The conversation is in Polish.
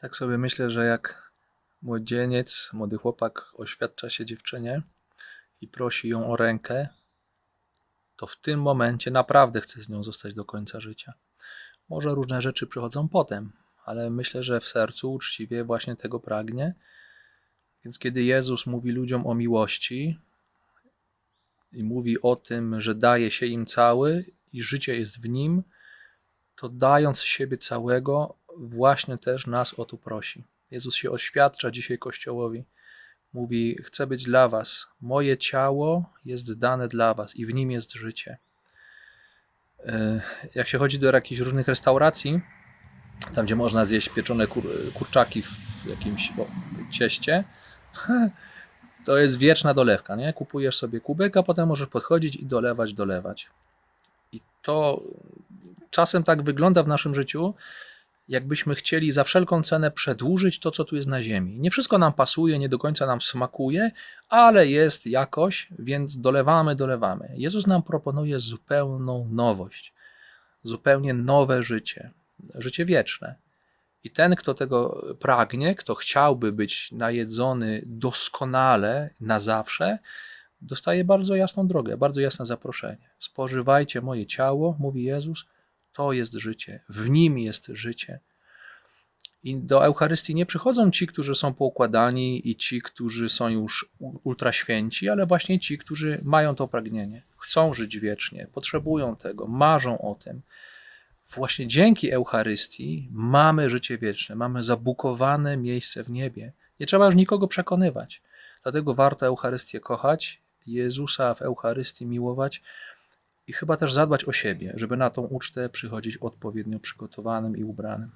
Tak sobie myślę, że jak młodzieniec, młody chłopak oświadcza się dziewczynie i prosi ją o rękę, to w tym momencie naprawdę chce z nią zostać do końca życia. Może różne rzeczy przychodzą potem, ale myślę, że w sercu uczciwie właśnie tego pragnie. Więc kiedy Jezus mówi ludziom o miłości i mówi o tym, że daje się im cały i życie jest w nim, to dając siebie całego, właśnie też nas o to prosi. Jezus się oświadcza dzisiaj Kościołowi. Mówi: Chcę być dla Was. Moje ciało jest dane dla Was i w nim jest życie. E, Jak się chodzi do jakichś różnych restauracji, tam gdzie można zjeść pieczone kur, kurczaki w jakimś o, cieście, to jest wieczna dolewka. Nie? Kupujesz sobie kubek, a potem możesz podchodzić i dolewać, dolewać. I to czasem tak wygląda w naszym życiu, jakbyśmy chcieli za wszelką cenę przedłużyć to, co tu jest na ziemi. Nie wszystko nam pasuje, nie do końca nam smakuje, ale jest jakoś, więc dolewamy, dolewamy. Jezus nam proponuje zupełną nowość, zupełnie nowe życie, życie wieczne. I ten, kto tego pragnie, kto chciałby być najedzony doskonale na zawsze, dostaje bardzo jasną drogę, bardzo jasne zaproszenie. Spożywajcie moje ciało, mówi Jezus, to jest życie, w nim jest życie. I do Eucharystii nie przychodzą ci, którzy są poukładani i ci, którzy są już ultraświęci, ale właśnie ci, którzy mają to pragnienie, chcą żyć wiecznie, potrzebują tego, marzą o tym. Właśnie dzięki Eucharystii mamy życie wieczne, mamy zabukowane miejsce w niebie. Nie trzeba już nikogo przekonywać. Dlatego warto Eucharystię kochać, Jezusa w Eucharystii miłować i chyba też zadbać o siebie, żeby na tą ucztę przychodzić odpowiednio przygotowanym i ubranym.